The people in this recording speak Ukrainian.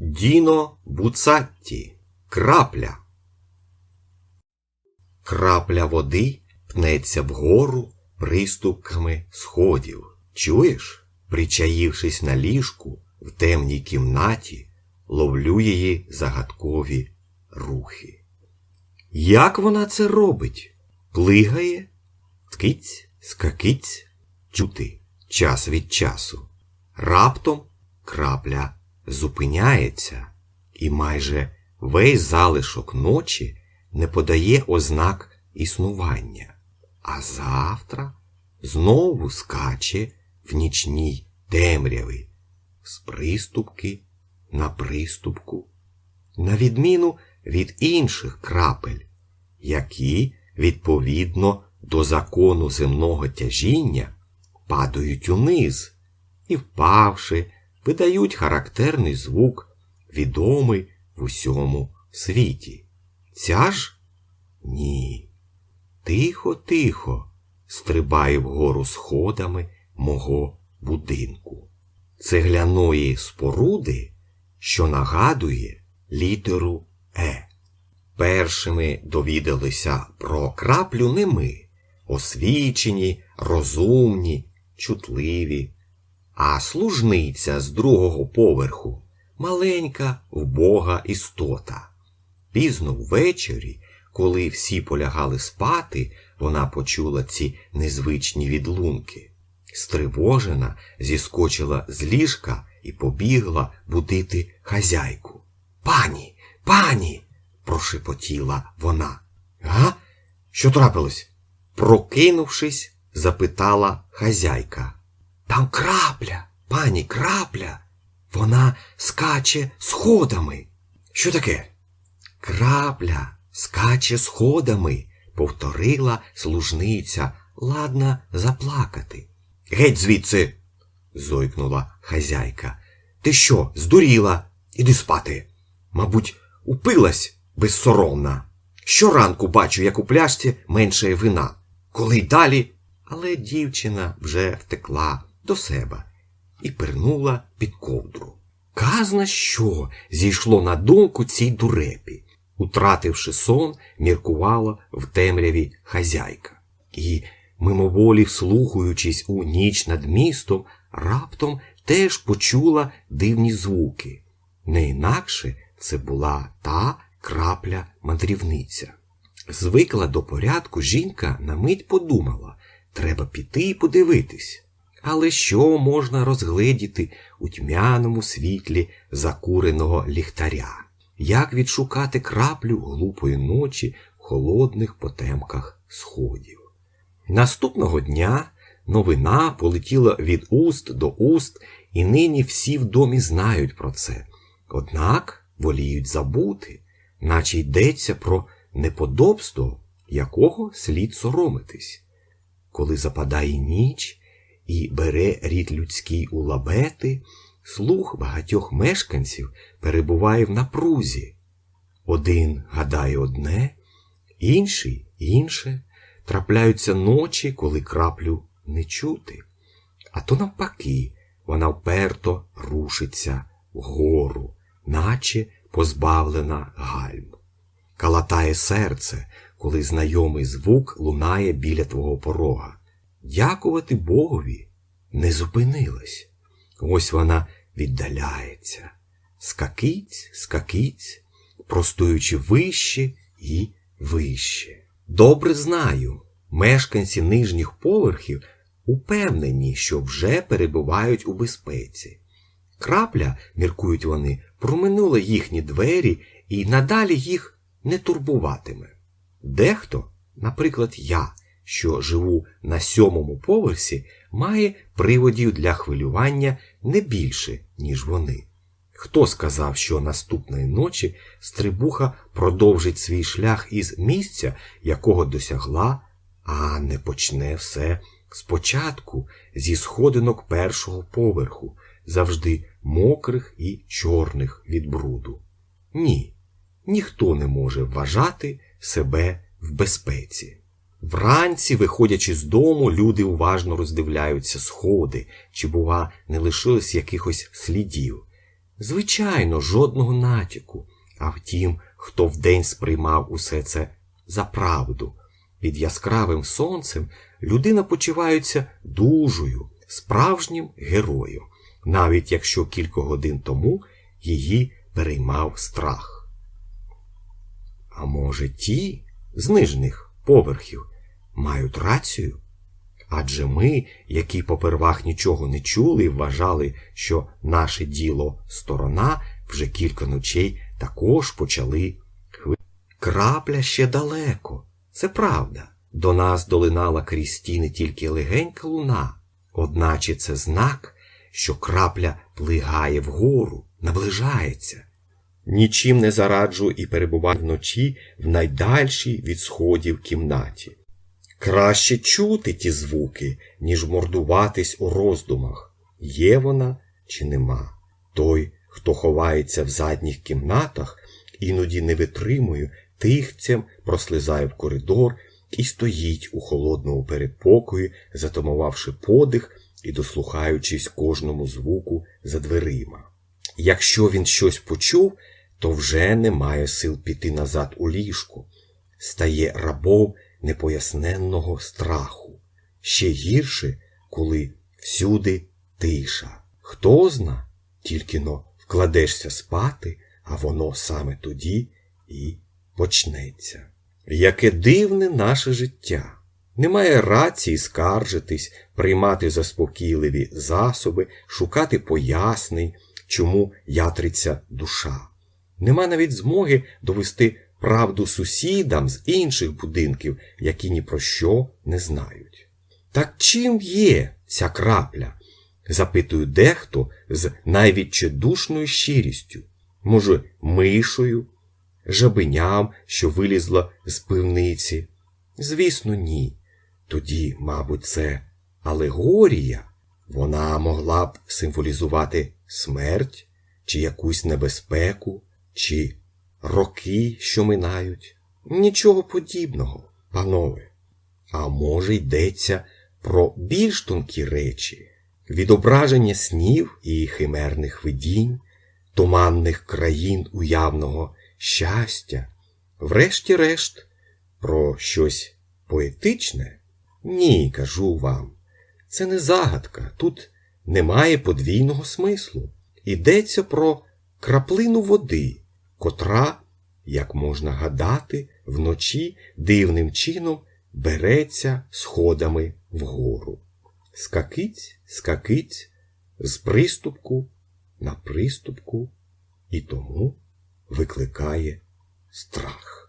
Діно Буцатті. Крапля. Крапля води пнеться вгору приступками сходів. Чуєш? Причаївшись на ліжку в темній кімнаті, ловлю її загадкові рухи. Як вона це робить? Плигає, скиць, скакиць, чути час від часу. Раптом крапля зупиняється, і майже весь залишок ночі не подає ознак існування, а завтра знову скаче в нічній темряві з приступки на приступку, на відміну від інших крапель, які, відповідно до закону земного тяжіння, падають униз і, впавши, видають характерний звук, відомий в усьому світі. Ця ж ні. Тихо, тихо стрибає вгору сходами мого будинку. Цегляної споруди, що нагадує літеру Е. Першими довідалися про краплю не ми, освічені, розумні, чутливі, а служниця з другого поверху маленька вбога істота. Пізно ввечері, коли всі полягали спати, вона почула ці незвичні відлунки. Стривожена, зіскочила з ліжка і побігла будити хазяйку. Пані, пані, прошепотіла вона. Га? Що трапилось? Прокинувшись, запитала хазяйка. Там крапля, пані крапля. Вона скаче сходами. Що таке? Крапля скаче сходами, повторила служниця, ладна заплакати. Геть звідси. зойкнула хазяйка. Ти що, здуріла? Іди спати. Мабуть, упилась безсоромна. Щоранку бачу, як у пляшці меншає вина. Коли й далі. Але дівчина вже втекла до себе і пирнула під ковдру. Казна що зійшло на думку цій дурепі. Утративши сон, міркувала в темряві хазяйка. І, мимоволі вслухаючись у ніч над містом, раптом теж почула дивні звуки. Не інакше це була та крапля мандрівниця. Звикла до порядку, жінка на мить подумала треба піти і подивитись. Але що можна розгледіти у тьмяному світлі закуреного ліхтаря? Як відшукати краплю глупої ночі в холодних потемках сходів? Наступного дня новина полетіла від уст до уст, і нині всі в домі знають про це. Однак воліють забути, наче йдеться про неподобство, якого слід соромитись. Коли западає ніч і бере рід людський у лабети, слух багатьох мешканців перебуває в напрузі. Один гадає одне, інший інше. Трапляються ночі, коли краплю не чути. А то навпаки, вона вперто рушиться вгору, наче позбавлена гальм. Калатає серце, коли знайомий звук лунає біля твого порога. Дякувати Богові не зупинилась. Ось вона віддаляється. Скакиць, скакиць, простуючи вище і вище. Добре знаю, мешканці нижніх поверхів упевнені, що вже перебувають у безпеці. Крапля, міркують вони, проминула їхні двері і надалі їх не турбуватиме. Дехто, наприклад, я, що живу на сьомому поверсі, має приводів для хвилювання не більше, ніж вони. Хто сказав, що наступної ночі стрибуха продовжить свій шлях із місця, якого досягла, а не почне все спочатку зі сходинок першого поверху, завжди мокрих і чорних від бруду? Ні, ніхто не може вважати себе в безпеці. Вранці, виходячи з дому, люди уважно роздивляються сходи, чи, бува, не лишилось якихось слідів. Звичайно, жодного натяку. А втім, хто вдень сприймав усе це за правду. Під яскравим сонцем людина почувається дужою, справжнім героєм, навіть якщо кілька годин тому її переймав страх. А може, ті з нижніх поверхів мають рацію? Адже ми, які попервах нічого не чули, і вважали, що наше діло сторона вже кілька ночей також почали хви. Крапля ще далеко, це правда. До нас долинала крізь стіни тільки легенька луна, одначе це знак, що крапля плигає вгору, наближається. Нічим не зараджу і перебуваю вночі в найдальшій від сходів кімнаті. Краще чути ті звуки, ніж мордуватись у роздумах, є вона чи нема. Той, хто ховається в задніх кімнатах, іноді не витримує, тихцем прослизає в коридор і стоїть у холодному передпокої, затамувавши подих і дослухаючись кожному звуку за дверима. Якщо він щось почув, то вже не має сил піти назад у ліжку, стає рабом непоясненного страху. Ще гірше, коли всюди тиша. Хто зна, тільки но вкладешся спати, а воно саме тоді і почнеться. Яке дивне наше життя! Немає рації скаржитись, приймати заспокійливі засоби, шукати пояснень, чому ятриться душа. Нема навіть змоги довести правду сусідам з інших будинків, які ні про що не знають. Так чим є ця крапля? запитує дехто з найвідчайдушною щирістю, може, мишою, жабеням, що вилізла з пивниці. Звісно, ні. Тоді, мабуть, це алегорія. Вона могла б символізувати смерть, чи якусь небезпеку, чи роки, що минають. Нічого подібного, панове. А може, йдеться про більш тонкі речі, відображення снів і химерних видінь, туманних країн уявного щастя, врешті-решт, про щось поетичне? Ні, кажу вам. Це не загадка, тут немає подвійного смислу. Йдеться про краплину води, котра, як можна гадати, вночі дивним чином береться сходами вгору. Скакить, скакить, з приступку на приступку і тому викликає страх.